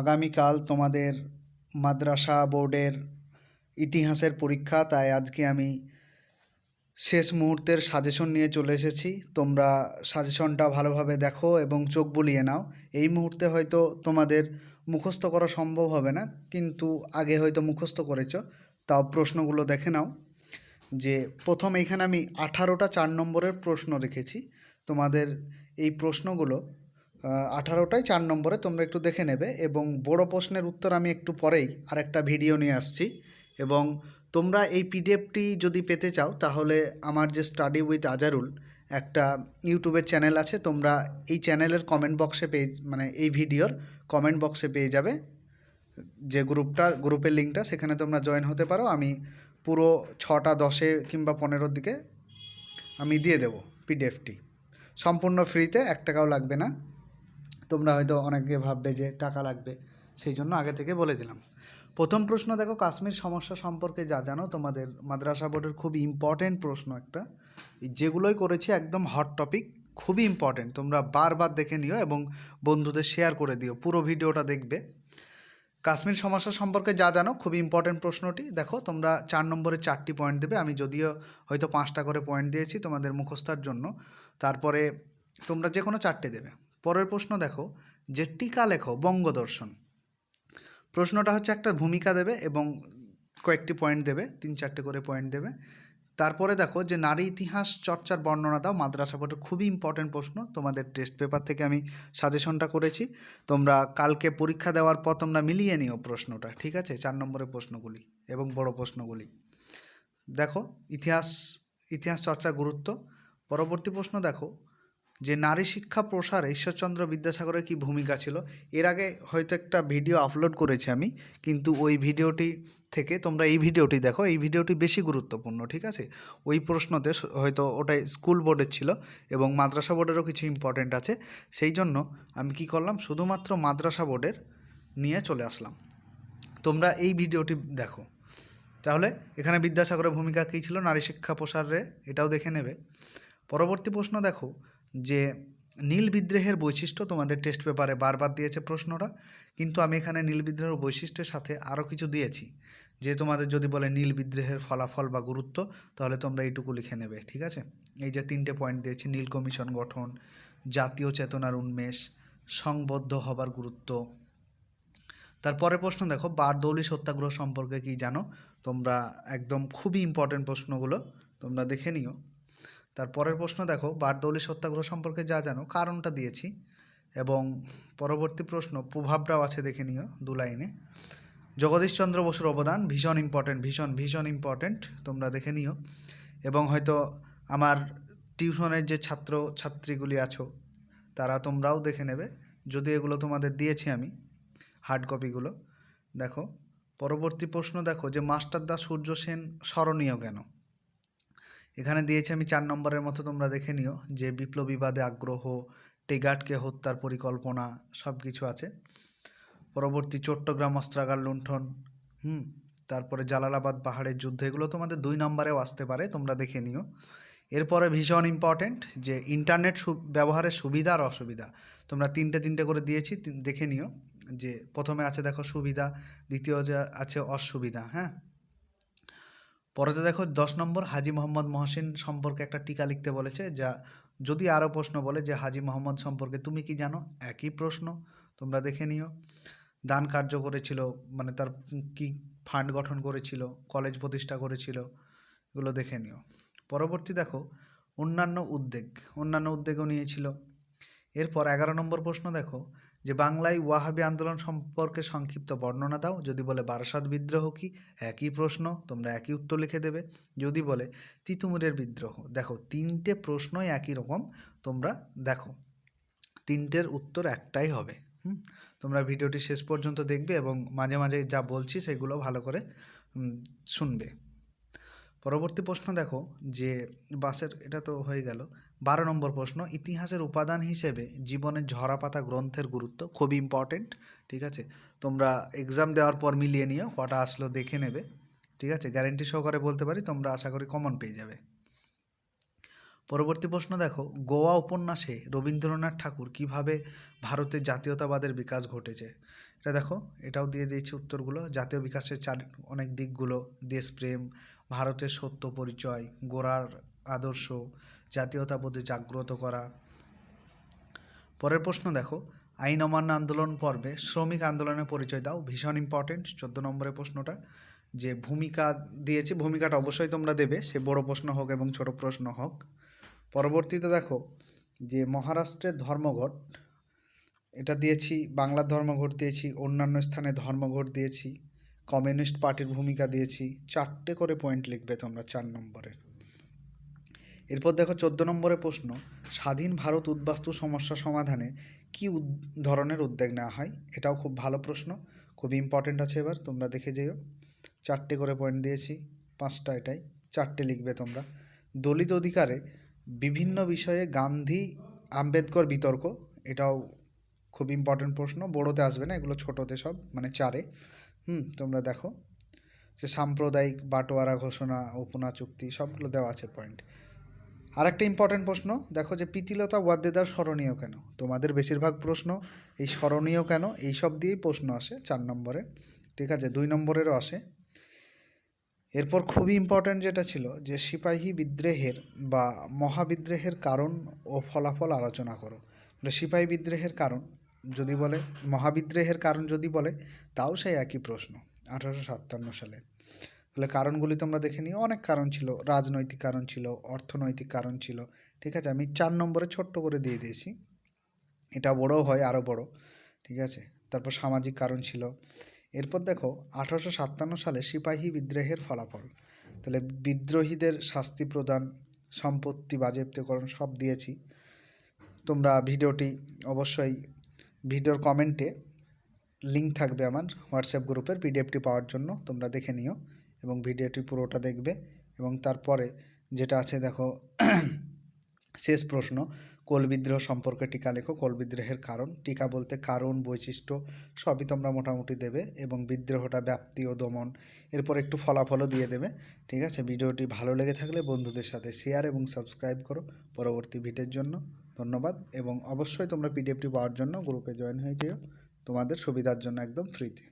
আগামীকাল তোমাদের মাদ্রাসা বোর্ডের ইতিহাসের পরীক্ষা, তাই আজকে আমি শেষ মুহূর্তের সাজেশন নিয়ে চলে এসেছি। তোমরা সাজেশনটা ভালোভাবে দেখো এবং চোখ বুলিয়ে নাও। এই মুহূর্তে হয়তো তোমাদের মুখস্থ করা সম্ভব হবে না, কিন্তু আগে হয়তো মুখস্থ করেছ, তাও প্রশ্নগুলো দেখে নাও। যে প্রথম এখানে আমি আঠারোটা চার নম্বরের প্রশ্ন রেখেছি। তোমাদের এই প্রশ্নগুলো আঠারোটাই চার নম্বরে তোমরা একটু দেখে নেবে এবং বড় প্রশ্নের উত্তর আমি একটু পরেই আরেকটা ভিডিও নিয়ে আসছি। এবং তোমরা এই পিডিএফটি যদি পেতে চাও, তাহলে আমার যে স্টাডি উইথ আজারুল একটা ইউটিউবের চ্যানেল আছে, তোমরা এই চ্যানেলের কমেন্ট বক্সে পেয়ে মানে এই ভিডিওর কমেন্ট বক্সে পেয়ে যাবে। যে গ্রুপটা, গ্রুপের লিঙ্কটা সেখানে তোমরা জয়েন হতে পারো। আমি পুরো ছটা দশে কিংবা পনেরোর দিকে আমি দিয়ে দেবো পিডিএফটি সম্পূর্ণ ফ্রিতে এক টাকাও লাগবে না। তোমরা হয়তো অনেকে ভাববে যে টাকা লাগবে। সেই জন্য আগে থেকে বলে দিলাম। প্রথম প্রশ্ন দেখো, কাশ্মীর সমস্যা সম্পর্কে যা জানো, তোমাদের মাদ্রাসা বোর্ডের খুবই ইম্পর্টেন্ট প্রশ্ন একটা। যেগুলোই করেছি একদম হট টপিক খুবই ইম্পর্টেন্ট তোমরা বারবার দেখে নিও এবং বন্ধুদের শেয়ার করে দিও, পুরো ভিডিওটা দেখবে। কাশ্মীর সমস্যা সম্পর্কে যা জানো, খুবই ইম্পর্টেন্ট প্রশ্নটি। দেখো, তোমরা চার নম্বরে চারটি পয়েন্ট দেবে। আমি যদিও হয়তো পাঁচটা করে পয়েন্ট দিয়েছি তোমাদের মুখস্থার জন্য। তারপরে তোমরা যে কোনো চারটে দেবে। পরের প্রশ্ন দেখো যে টিকা লেখো বঙ্গদর্শন। প্রশ্নটা হচ্ছে একটা ভূমিকা দেবে এবং কয়েকটি পয়েন্ট দেবে, তিন চারটে করে পয়েন্ট দেবে। তারপরে দেখো যে নারী ইতিহাস চর্চার বর্ণনা দাও, মাদ্রাসা বোর্ডের খুবই ইম্পর্টেন্ট প্রশ্ন। তোমাদের টেস্ট পেপার থেকে আমি সাজেশনটা করেছি। তোমরা কালকে পরীক্ষা দেওয়ার পর তোমরা মিলিয়ে নিও প্রশ্নটা, ঠিক আছে? চার নম্বরের প্রশ্নগুলি এবং বড় প্রশ্নগুলি। দেখো, ইতিহাস ইতিহাস চর্চার গুরুত্ব। পরবর্তী প্রশ্ন দেখো যে নারী শিক্ষা প্রসারে ঈশ্বরচন্দ্র বিদ্যাসাগরের কি ভূমিকা ছিল, এর আগে হয়তো একটা ভিডিও আপলোড করেছি আমি, কিন্তু ওই ভিডিওটি থেকে তোমরা এই ভিডিওটি দেখো, এই ভিডিওটি বেশি গুরুত্বপূর্ণ, ঠিক আছে? ওই প্রশ্নতে হয়তো ওটাই স্কুল বোর্ডের ছিল এবং মাদ্রাসা বোর্ডেরও কিছু ইম্পর্টেন্ট আছে, সেই জন্য আমি কি করলাম, শুধুমাত্র মাদ্রাসা বোর্ডের নিয়ে চলে আসলাম। তোমরা এই ভিডিওটি দেখো। তাহলে এখানে বিদ্যাসাগরের ভূমিকা কী ছিল, নারী শিক্ষা প্রসারে, এটাও দেখে নেবে। পরবর্তী প্রশ্ন দেখো যে নীল বিদ্রোহের বৈশিষ্ট্য তোমাদের টেস্ট পেপারে বারবার দিয়েছে প্রশ্নটা, কিন্তু আমি এখানে নীল বিদ্রোহের বৈশিষ্ট্যের সাথে আরও কিছু দিয়েছি। যে তোমাদের যদি বলে নীল বিদ্রোহের ফলাফল বা গুরুত্ব, তাহলে তোমরা এইটুকু লিখে নেবে, ঠিক আছে? এই যে তিনটে পয়েন্ট দিয়েছি, নীল কমিশন গঠন, জাতীয় চেতনার উন্মেষ, সংবদ্ধ হবার গুরুত্ব। তারপরে প্রশ্ন দেখো, বারদৌলি সত্যাগ্রহ সম্পর্কে কি জানো? তোমরা একদম খুবই ইম্পর্টেন্ট প্রশ্নগুলো তোমরা দেখে নিও। তারপরের প্রশ্ন দেখো, বারদৌলি সত্যাগ্রহ সম্পর্কে যা জানো, কারণটা দিয়েছি। এবং পরবর্তী প্রশ্ন প্রভাবরাও আছে দেখে নিও দু লাইনে। জগদীশচন্দ্র বসুর অবদান, ভীষণ ইম্পর্টেন্ট ভীষণ ভীষণ ইম্পর্টেন্ট তোমরা দেখে নিও। এবং হয়তো আমার টিউশনের যে ছাত্র, ছাত্রীগুলি আছো, তারা তোমরাও দেখে নেবে। যদি এগুলো তোমাদের দিয়েছি আমি হার্ড কপিগুলো দেখো, পরবর্তী প্রশ্ন দেখো যে, মাস্টারদা সূর্য সেন স্মরণীয় কেন? এখানে দিয়েছি আমি চার নম্বরের মতো তোমরা দেখে নিও, যে বিপ্লবীবাদে আগ্রহ, টেগাটকে হত্যার পরিকল্পনা, সব কিছু আছে। পরবর্তী চট্টগ্রাম অস্ত্রাগার লুণ্ঠন, হুম, তারপরে জালালাবাদ পাহাড়ের যুদ্ধ, এগুলো তোমাদের দুই নম্বরেও আসতে পারে, তোমরা দেখে নিও। এরপরে ভীষণ ইম্পর্ট্যান্ট যে ইন্টারনেট ব্যবহারের সুবিধা আর অসুবিধা, তোমরা তিনটে তিনটে করে দিয়েছি দেখে নিও, যে প্রথমে আছে দেখো সুবিধা, দ্বিতীয় যে আছে অসুবিধা হ্যাঁ? পরেতে দেখো দশ নম্বর হাজি মোহাম্মদ মহসিন সম্পর্কে একটা টিকা লিখতে বলেছে, যা যদি আরও প্রশ্ন বলে যে, হাজি মোহাম্মদ সম্পর্কে তুমি কি জানো? একই প্রশ্ন, তোমরা দেখে নিও। দান কার্য করেছিল মানে তার কি ফান্ড গঠন করেছিল কলেজ প্রতিষ্ঠা করেছিল, এগুলো দেখে নিও। পরবর্তী দেখো, অন্যান্য উদ্বেগ অন্যান্য উদ্বেগও নিয়েছিল। এরপর এগারো নম্বর প্রশ্ন দেখো যে বাংলায় ওয়াহাবি আন্দোলন সম্পর্কে সংক্ষিপ্ত বর্ণনা দাও। যদি বলে, বারাসাত বিদ্রোহ কি? একই প্রশ্ন, তোমরা একই উত্তর লিখে দেবে। যদি বলে, তিতুমুরের বিদ্রোহ, দেখো তিনটে প্রশ্নই একই রকম, তোমরা দেখো, তিনটের উত্তর একটাই হবে। হুম? তোমরা ভিডিওটি শেষ পর্যন্ত দেখবে এবং মাঝে মাঝে যা বলছি সেগুলো ভালো করে শুনবে। পরবর্তী প্রশ্ন দেখো যে বাসের, এটা তো হয়ে গেল। বারো নম্বর প্রশ্ন, ইতিহাসের উপাদান হিসেবে জীবনের ঝরাপাতা গ্রন্থের গুরুত্ব খুবই ইম্পর্টেন্ট ঠিক আছে? তোমরা এক্সাম দেওয়ার পর মিলিয়ে নিও, কটা আসলো দেখে নেবে, ঠিক আছে? গ্যারেন্টি সহকারে বলতে পারি, তোমরা আশা করি কমন পেয়ে যাবে। পরবর্তী প্রশ্ন দেখো, গোয়া উপন্যাসে রবীন্দ্রনাথ ঠাকুর কীভাবে ভারতের জাতীয়তাবাদের বিকাশ ঘটেছে? এটা দেখো, এটাও দিয়ে দিয়েছি উত্তরগুলো। জাতীয় বিকাশের চার, অনেক দিকগুলো, দেশপ্রেম ভারতের সত্য পরিচয়, গোড়ার আদর্শ, জাতীয়তাবোধে জাগ্রত করা। পরের প্রশ্ন দেখো, আইন অমান্য আন্দোলন পর্বে শ্রমিক আন্দোলনের পরিচয় দাও, ভীষণ ইম্পর্টেন্ট চোদ্দ নম্বরের প্রশ্নটা, যে ভূমিকা দিয়েছি, ভূমিকাটা অবশ্যই তোমরা দেবে, সে বড় প্রশ্ন হোক এবং ছোট প্রশ্ন হোক। পরবর্তীতে দেখো, যে মহারাষ্ট্রের ধর্মঘট, এটা দিয়েছি, বাংলার ধর্মঘট দিয়েছি, অন্যান্য স্থানে ধর্মঘট দিয়েছি কমিউনিস্ট পার্টির ভূমিকা দিয়েছি, চারটে করে পয়েন্ট লিখবে তোমরা চার নম্বরের এরপর দেখো চোদ্দ নম্বরের প্রশ্ন, স্বাধীন ভারত উদ্বাস্তু সমস্যা সমাধানে কী ধরনের উদ্যোগ নেওয়া হয়? এটাও খুব ভালো প্রশ্ন, খুবই ইম্পর্টেন্ট আছে এবার, তোমরা দেখে যেও। চারটে করে পয়েন্ট দিয়েছি, পাঁচটা এটাই, চারটে লিখবে তোমরা। দলিত অধিকারে বিভিন্ন বিষয়ে গান্ধী আম্বেদকর বিতর্ক, এটাও খুব ইম্পর্টেন্ট প্রশ্ন, বড়োতে আসবে না, এগুলো ছোটোতে সব মানে চারে। হুম, তোমরা দেখো। যে সাম্প্রদায়িক বাটোয়ারা ঘোষণা, উপনা চুক্তি, সবগুলো দেওয়া আছে পয়েন্ট আর একটা ইম্পর্টেন্ট প্রশ্ন, দেখো যে প্রীতিলতা ওয়াদ্দেদার স্মরণীয় কেন? তোমাদের বেশিরভাগ প্রশ্ন, এই স্মরণীয় কেন? এই সব দিয়েই প্রশ্ন আসে চার নম্বরে। ঠিক আছে, দুই নম্বরেরও আসে। এরপর খুবই ইম্পর্ট্যান্ট যেটা ছিল, যে সিপাহী বিদ্রোহের বা মহাবিদ্রোহের কারণ ও ফলাফল আলোচনা করো। মানে সিপাহী বিদ্রোহের কারণ যদি বলে, মহাবিদ্রোহের কারণ যদি বলে, তাও সেই একই প্রশ্ন, আঠারোশো সাতান্ন সালে। তাহলে কারণগুলি তোমরা দেখে নিও। অনেক কারণ ছিল, রাজনৈতিক কারণ ছিল, অর্থনৈতিক কারণ ছিল। ঠিক আছে, আমি চার নম্বরে ছোট্ট করে দিয়ে দিয়েছি। এটা বড়ও হয়, আরও বড়। ঠিক আছে, তারপর সামাজিক কারণ ছিল। এরপর দেখো, আঠারোশো সাতান্ন সালে সিপাহী বিদ্রোহের ফলাফল। তাহলে বিদ্রোহীদের শাস্তি প্রদান, সম্পত্তি বাজেয়াপ্তকরণ সব দিয়েছি। তোমরা ভিডিওটি অবশ্যই ভিডিওর কমেন্টে লিঙ্ক থাকবে আমার হোয়াটসঅ্যাপ গ্রুপের পিডিএফটি পাওয়ার জন্য, তোমরা দেখে নিও এবং ভিডিওটি পুরোটা দেখবে এবং তারপরে যেটা আছে দেখো, শেষ প্রশ্ন, কোল বিদ্রোহ সম্পর্কে টিকা লেখো, কোল বিদ্রোহের কারণ, টিকা বলতে কারণ, বৈশিষ্ট্য, সবই তোমরা মোটামুটি দেবে এবং বিদ্রোহটা ব্যাপ্তি ও দমন, এরপর একটু ফলাফলও দিয়ে দেবে, ঠিক আছে? ভিডিওটি ভালো লেগে থাকলে বন্ধুদের সাথে শেয়ার এবং সাবস্ক্রাইব করো, পরবর্তী ভিডিওর জন্য। ধন্যবাদ এবং অবশ্যই তোমরা পিডিএফটি পাওয়ার জন্য গ্রুপে জয়েন হয়ে যেও। তোমাদের সুবিধার জন্য একদম ফ্রিতে